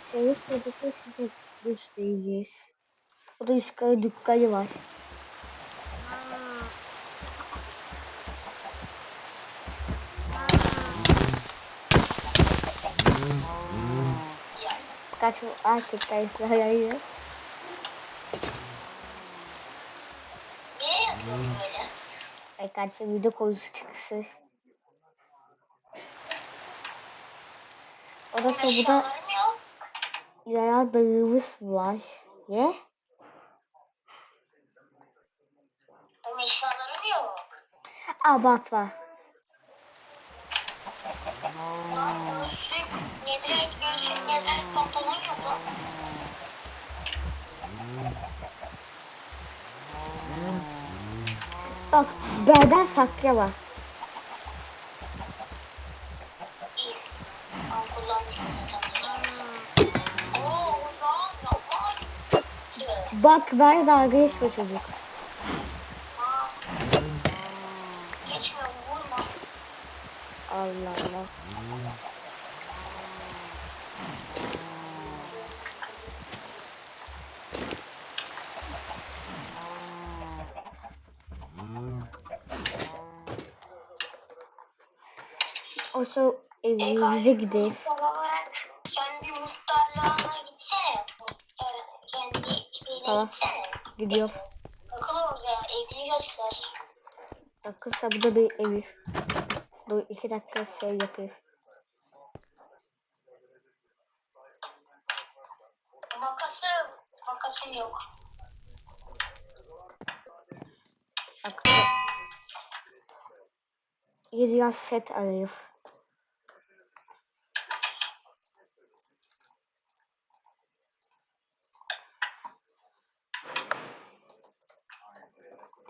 Sevip dedikleri size göstereceğiz. O da yukarı dükkanı var. Kaç artık kayıtlar böyle? Ay kaç video konusu çıksın. O da sonra bu da yaya dağımız var. Ne? Benim eşyalarım yok. Abat var. Gözlük, pantolon yok. Bak benden sakya var. Bak ben dalga geçme çocuk. Allah Allah. O sonra evimize gidelim. Tamam. gitsene. Gidiyor. Bakın orada evini göster. Bakırsa bu da bir evi. Dur iki dakika şey yapıyor. Makası, makasım yok. Bakırsa. Yedi set arıyor.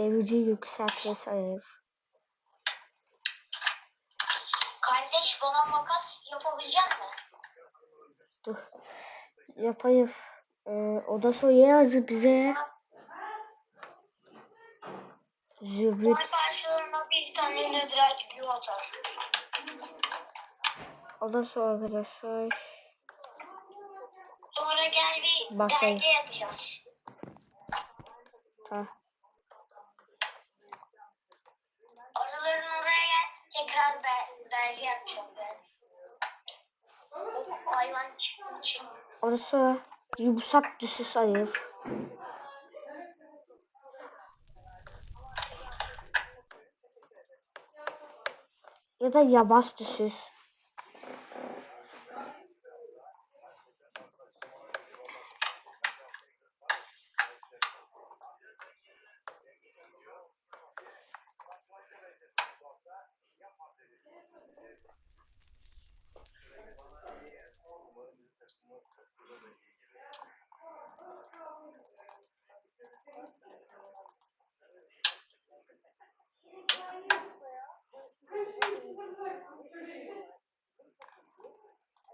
Devici yükseltmesi arıyor. Kardeş bana makas yapabilecek misin? Dur. Yapayım. Ee, o da sonra yazdı bize. Zübrit. Karşılığında bir tane netherite blue atar. O da sonra arkadaşlar. Sonra gel bir Basayım. belge yapacağız. Ta. Tekrar bel belge yapacağım ben. Hayvan için. O da sonra yumuşak düşüş arıyor. Ya da yavaş düşüş.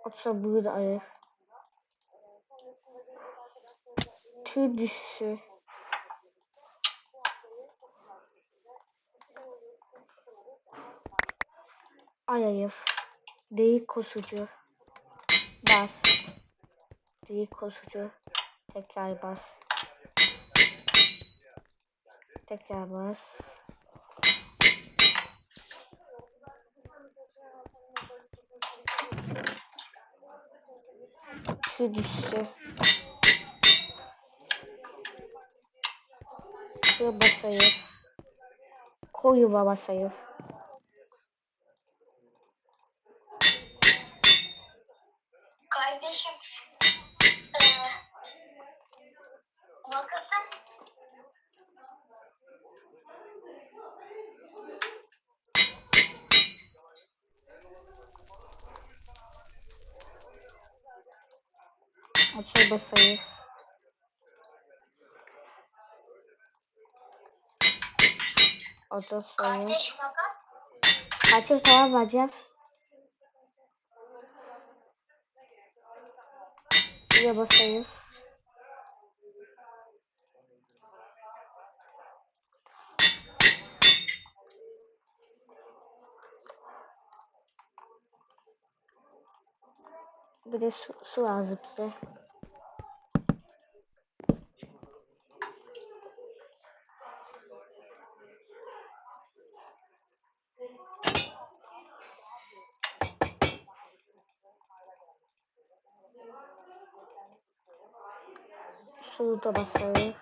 Yoksa burada ayır. Tüy düşüşü. Ay ayır. Değil koşucu. Bas. Değil koşucu. Tekrar bas. Tekrar bas. Tüy düşüşü. Şuraya basayım. Koyu basayım. Kardeşim, eee makasım Açıyor basayım. O da sonra. Kardeş makas. Açıp tamam bacım. Şuraya basayım. Bir de su, su lazım bize. Da basayım.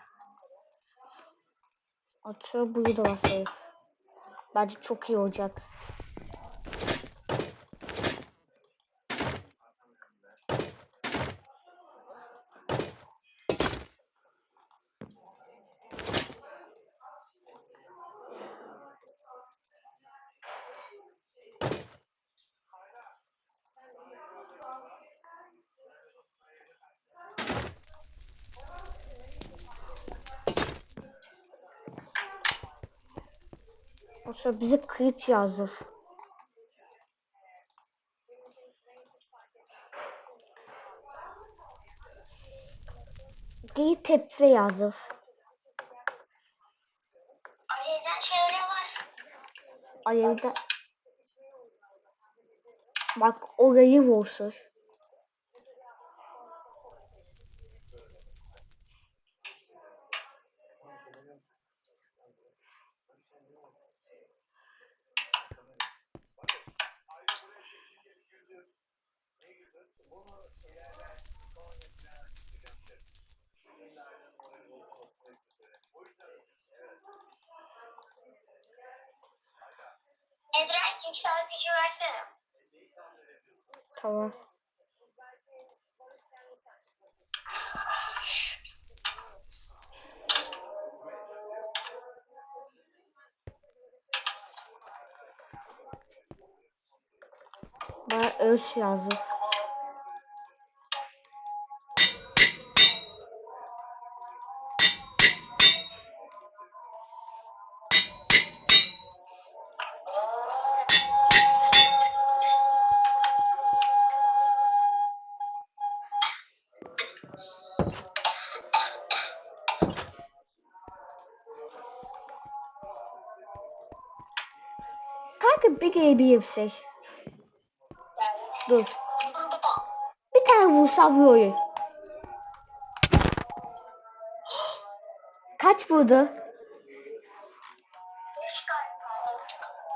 Atıyor buyu da basayım. Bence çok iyi olacak. Sonra bize kayıt yazdır. Giy tepfe yazdır. Aileden şöyle var. Alevde Bak orayı vursun. Edren yükseltici versene. Tamam. Bana ölç yazdı. Kanka bir kere bir yüksek. Dur. Bir tane vursam vuruyor. Kaç vurdu?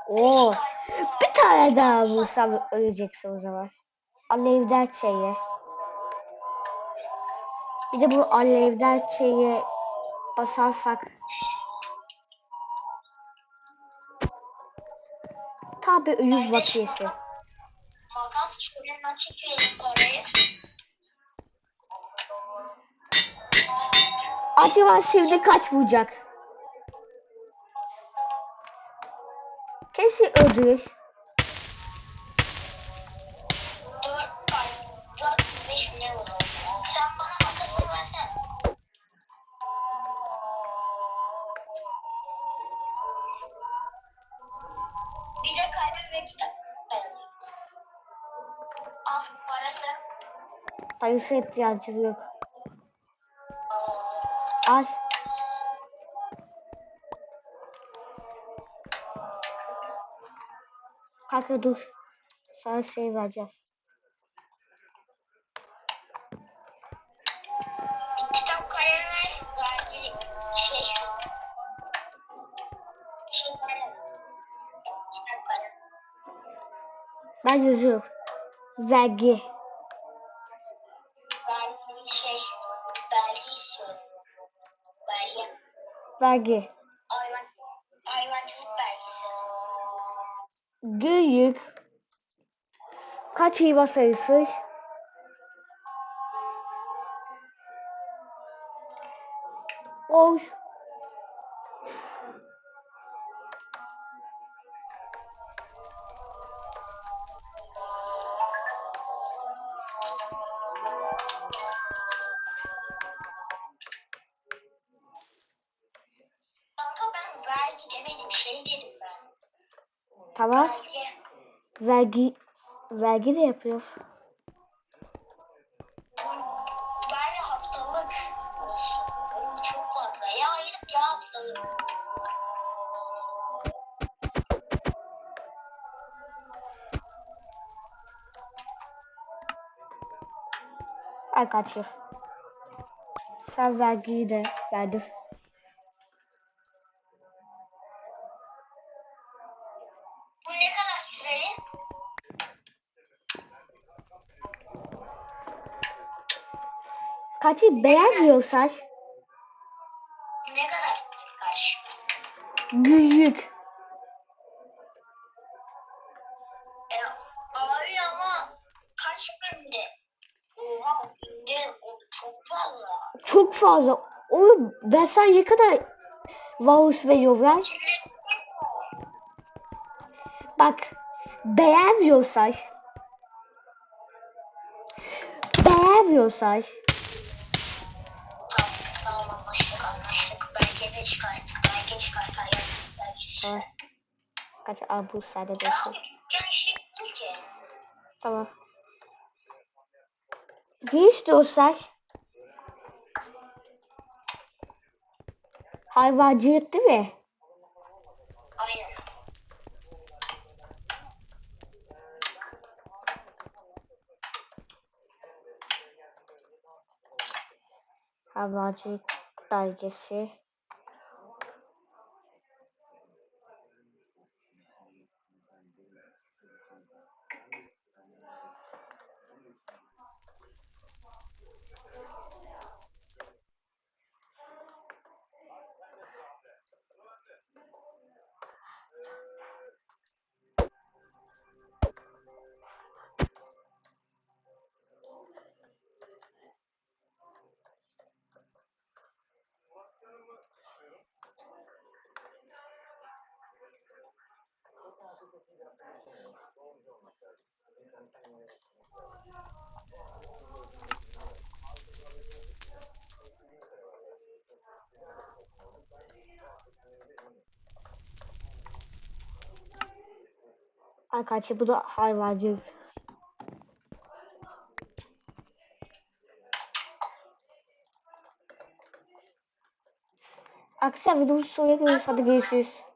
Oo. Bir tane daha vursam öleceksin o zaman. Alevden şeye. Bir de bu alevden şeye basarsak. Tabi ölüm vakiyesi. Parayı. Acaba şimdi kaç vuracak? Kesin ödül. Parası ihtiyacım yok. Al. Kanka dur. Sana şey vereceğim. şey. Şey. Ben yazıyorum. Vergi Vergi. Hayvan, hayvancılık belgesi. Büyük. Kaç hayvan sayısı? Oy. Belge. Vergi. Vergi de yapıyor. Arkadaşlar. Sen vergiyi de verdim. Bu ne kadar süreli? Kaçı beğenmiyorsan Ne kadar. E, abi ama kaç günde? Oha günde o çok fazla. Çok fazla. Oğlum ben sana ne kadar vouch veriyorum lan? Bak beğenmiyorsan beğenmiyorsan Kaç al bu sade Ya dursun. dükkan işlettim ki. Tamam. Ne istiyorsan hayvancılık değil mi? Aynen. Hayvancılık belgesi. Arkadaşlar bu da hayvancılık. Arkadaşlar videomu sonuna görüşürüz. Hadi görüşürüz.